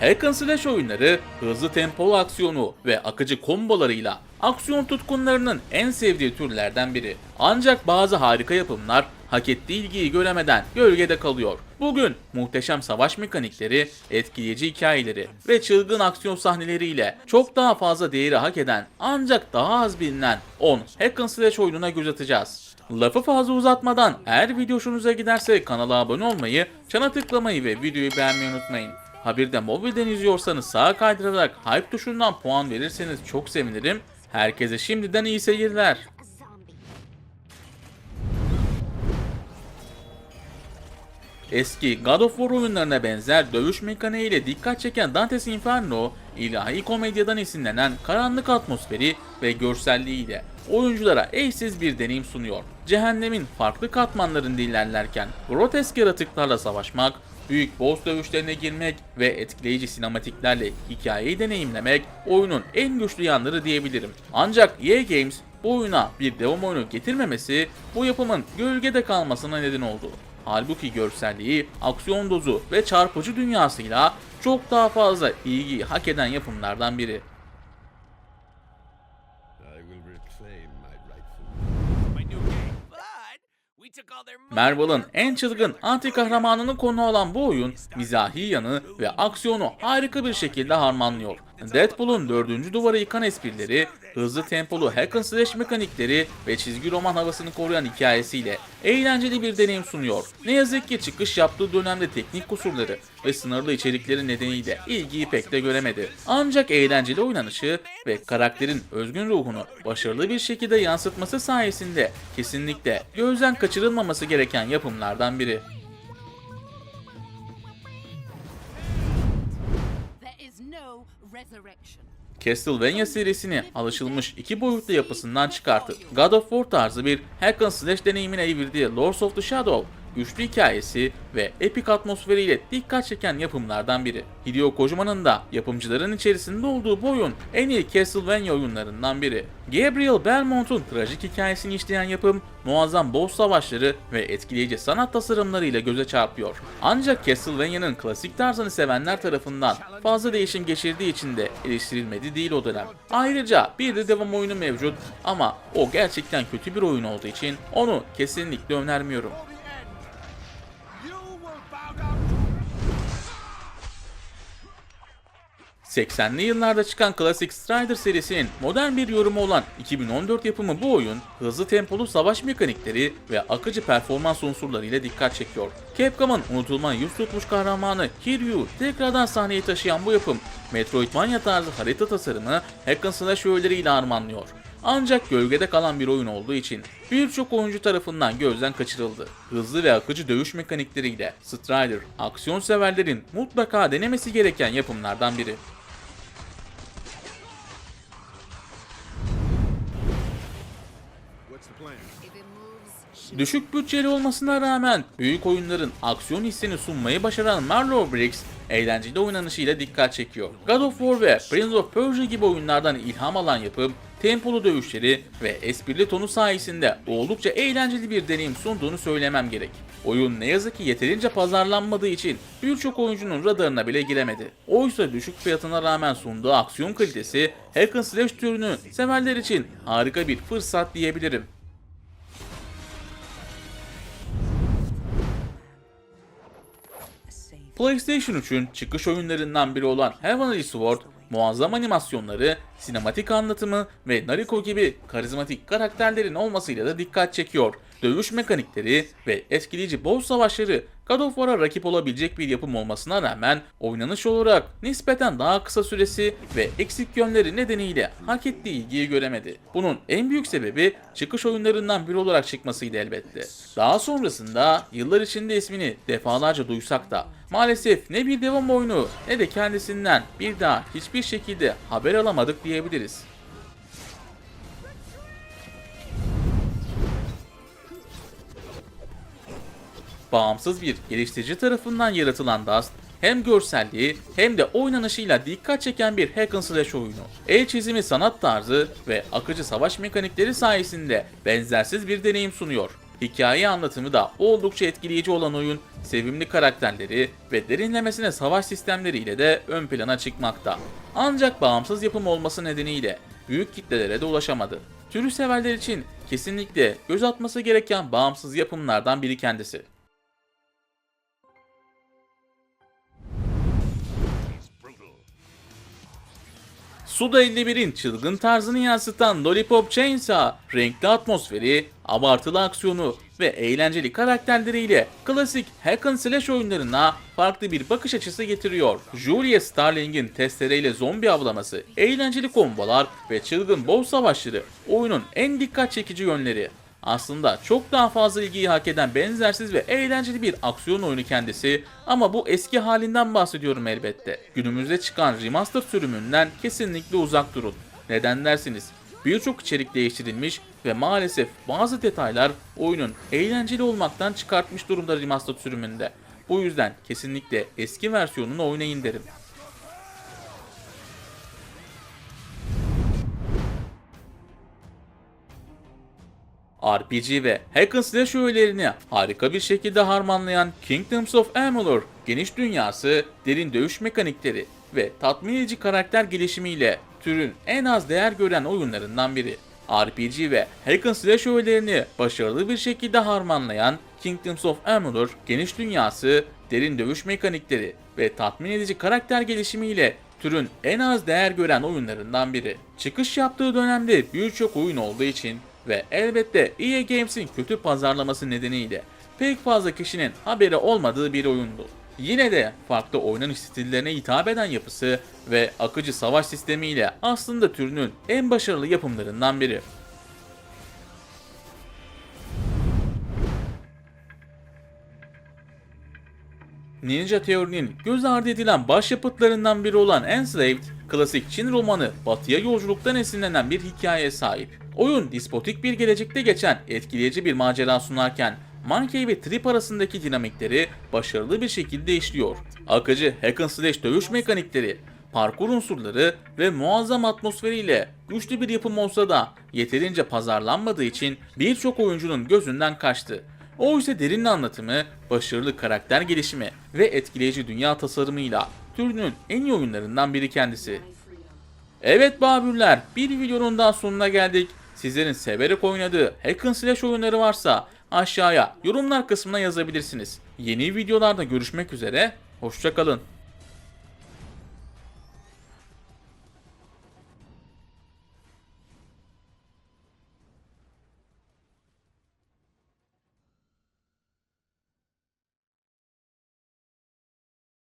Hack and Slash oyunları hızlı tempolu aksiyonu ve akıcı kombolarıyla aksiyon tutkunlarının en sevdiği türlerden biri. Ancak bazı harika yapımlar hak ettiği ilgiyi göremeden gölgede kalıyor. Bugün muhteşem savaş mekanikleri, etkileyici hikayeleri ve çılgın aksiyon sahneleriyle çok daha fazla değeri hak eden ancak daha az bilinen 10 Hack and Slash oyununa göz atacağız. Lafı fazla uzatmadan eğer video hoşunuza giderse kanala abone olmayı, çana tıklamayı ve videoyu beğenmeyi unutmayın. Ha bir de mobilden izliyorsanız sağa kaydırarak hype tuşundan puan verirseniz çok sevinirim. Herkese şimdiden iyi seyirler. Eski God of War oyunlarına benzer dövüş mekaniğiyle dikkat çeken Dante's Inferno, ilahi komedyadan esinlenen karanlık atmosferi ve görselliğiyle oyunculara eşsiz bir deneyim sunuyor. Cehennemin farklı katmanlarında ilerlerken grotesk yaratıklarla savaşmak, büyük boss dövüşlerine girmek ve etkileyici sinematiklerle hikayeyi deneyimlemek oyunun en güçlü yanları diyebilirim. Ancak EA Games bu oyuna bir devam oyunu getirmemesi bu yapımın gölgede kalmasına neden oldu. Halbuki görselliği, aksiyon dozu ve çarpıcı dünyasıyla çok daha fazla ilgiyi hak eden yapımlardan biri. Marvel'ın en çılgın anti kahramanının konu olan bu oyun mizahi yanı ve aksiyonu harika bir şekilde harmanlıyor. Deadpool'un dördüncü duvarı yıkan esprileri, hızlı tempolu hack and slash mekanikleri ve çizgi roman havasını koruyan hikayesiyle eğlenceli bir deneyim sunuyor. Ne yazık ki çıkış yaptığı dönemde teknik kusurları ve sınırlı içerikleri nedeniyle ilgiyi pek de göremedi. Ancak eğlenceli oynanışı ve karakterin özgün ruhunu başarılı bir şekilde yansıtması sayesinde kesinlikle gözden kaçırılmaması gereken yapımlardan biri. Resurrection. Castlevania serisini alışılmış iki boyutlu yapısından çıkartıp God of War tarzı bir hack and slash deneyimine evirdiği Lords of the Shadow, güçlü hikayesi ve epik atmosferiyle dikkat çeken yapımlardan biri. Hideo Kojima'nın da yapımcıların içerisinde olduğu bu oyun en iyi Castlevania oyunlarından biri. Gabriel Belmont'un trajik hikayesini işleyen yapım, muazzam boss savaşları ve etkileyici sanat tasarımlarıyla göze çarpıyor. Ancak Castlevania'nın klasik tarzını sevenler tarafından fazla değişim geçirdiği için de eleştirilmedi değil o dönem. Ayrıca bir de devam oyunu mevcut ama o gerçekten kötü bir oyun olduğu için onu kesinlikle önermiyorum. 80'li yıllarda çıkan klasik Strider serisinin modern bir yorumu olan 2014 yapımı bu oyun, hızlı tempolu savaş mekanikleri ve akıcı performans unsurlarıyla dikkat çekiyor. Capcom'un unutulma yüz tutmuş kahramanı Kiryu tekrardan sahneye taşıyan bu yapım, Metroidvania tarzı harita tasarımı hack and slash öğeleriyle harmanlıyor. Ancak gölgede kalan bir oyun olduğu için birçok oyuncu tarafından gözden kaçırıldı. Hızlı ve akıcı dövüş mekanikleriyle Strider, aksiyon severlerin mutlaka denemesi gereken yapımlardan biri. Düşük bütçeli olmasına rağmen büyük oyunların aksiyon hissini sunmayı başaran Marlow Briggs, eğlenceli oynanışıyla dikkat çekiyor. God of War ve Prince of Persia gibi oyunlardan ilham alan yapım, tempolu dövüşleri ve esprili tonu sayesinde oldukça eğlenceli bir deneyim sunduğunu söylemem gerek. Oyun ne yazık ki yeterince pazarlanmadığı için birçok oyuncunun radarına bile giremedi. Oysa düşük fiyatına rağmen sunduğu aksiyon kalitesi hack and slash türünü severler için harika bir fırsat diyebilirim. PlayStation 3'ün çıkış oyunlarından biri olan Heavenly Sword, muazzam animasyonları, sinematik anlatımı ve Nariko gibi karizmatik karakterlerin olmasıyla da dikkat çekiyor. Dövüş mekanikleri ve etkileyici boss savaşları God of War'a rakip olabilecek bir yapım olmasına rağmen oynanış olarak nispeten daha kısa süresi ve eksik yönleri nedeniyle hak ettiği ilgiyi göremedi. Bunun en büyük sebebi çıkış oyunlarından biri olarak çıkmasıydı elbette. Daha sonrasında yıllar içinde ismini defalarca duysak da maalesef ne bir devam oyunu ne de kendisinden bir daha hiçbir şekilde haber alamadık diyebiliriz. Bağımsız bir geliştirici tarafından yaratılan Dust, hem görselliği hem de oynanışıyla dikkat çeken bir hack and slash oyunu. El çizimi sanat tarzı ve akıcı savaş mekanikleri sayesinde benzersiz bir deneyim sunuyor. Hikaye anlatımı da oldukça etkileyici olan oyun, sevimli karakterleri ve derinlemesine savaş sistemleriyle de ön plana çıkmakta. Ancak bağımsız yapım olması nedeniyle büyük kitlelere de ulaşamadı. Türü severler için kesinlikle göz atması gereken bağımsız yapımlardan biri kendisi. Suda 51'in çılgın tarzını yansıtan Lollipop Chainsaw, renkli atmosferi, abartılı aksiyonu ve eğlenceli karakterleriyle klasik hack and slash oyunlarına farklı bir bakış açısı getiriyor. Julia Starling'in testereyle zombi avlaması, eğlenceli kombolar ve çılgın boss savaşları oyunun en dikkat çekici yönleri. Aslında çok daha fazla ilgiyi hak eden benzersiz ve eğlenceli bir aksiyon oyunu kendisi ama bu eski halinden bahsediyorum elbette. Günümüzde çıkan remaster sürümünden kesinlikle uzak durun. Neden dersiniz? Birçok içerik değiştirilmiş ve maalesef bazı detaylar oyunun eğlenceli olmaktan çıkartmış durumda remaster sürümünde. Bu yüzden kesinlikle eski versiyonunu oynayın derim. RPG ve hack and slash öğelerini harika bir şekilde harmanlayan Kingdoms of Amalur, geniş dünyası, derin dövüş mekanikleri ve tatmin edici karakter gelişimiyle türün en az değer gören oyunlarından biri. RPG ve hack and slash öğelerini başarılı bir şekilde harmanlayan Kingdoms of Amalur, geniş dünyası, derin dövüş mekanikleri ve tatmin edici karakter gelişimiyle türün en az değer gören oyunlarından biri. Çıkış yaptığı dönemde birçok oyun olduğu için ve elbette EA Games'in kötü pazarlaması nedeniyle pek fazla kişinin haberi olmadığı bir oyundu. Yine de farklı oynanış stillerine hitap eden yapısı ve akıcı savaş sistemiyle aslında türünün en başarılı yapımlarından biri. Ninja Theory'nin göz ardı edilen başyapıtlarından biri olan Enslaved, klasik Çin romanı batıya yolculuktan esinlenen bir hikayeye sahip. Oyun dispotik bir gelecekte geçen etkileyici bir macera sunarken Monkey ve Trip arasındaki dinamikleri başarılı bir şekilde işliyor. Akıcı hack and slash dövüş mekanikleri, parkur unsurları ve muazzam atmosferiyle güçlü bir yapım olsa da yeterince pazarlanmadığı için birçok oyuncunun gözünden kaçtı. O ise derin anlatımı, başarılı karakter gelişimi ve etkileyici dünya tasarımıyla türünün en iyi oyunlarından biri kendisi. Evet Babürler, bir videonun daha sonuna geldik. Sizlerin severek oynadığı hack and slash oyunları varsa aşağıya yorumlar kısmına yazabilirsiniz. Yeni videolarda görüşmek üzere, hoşçakalın.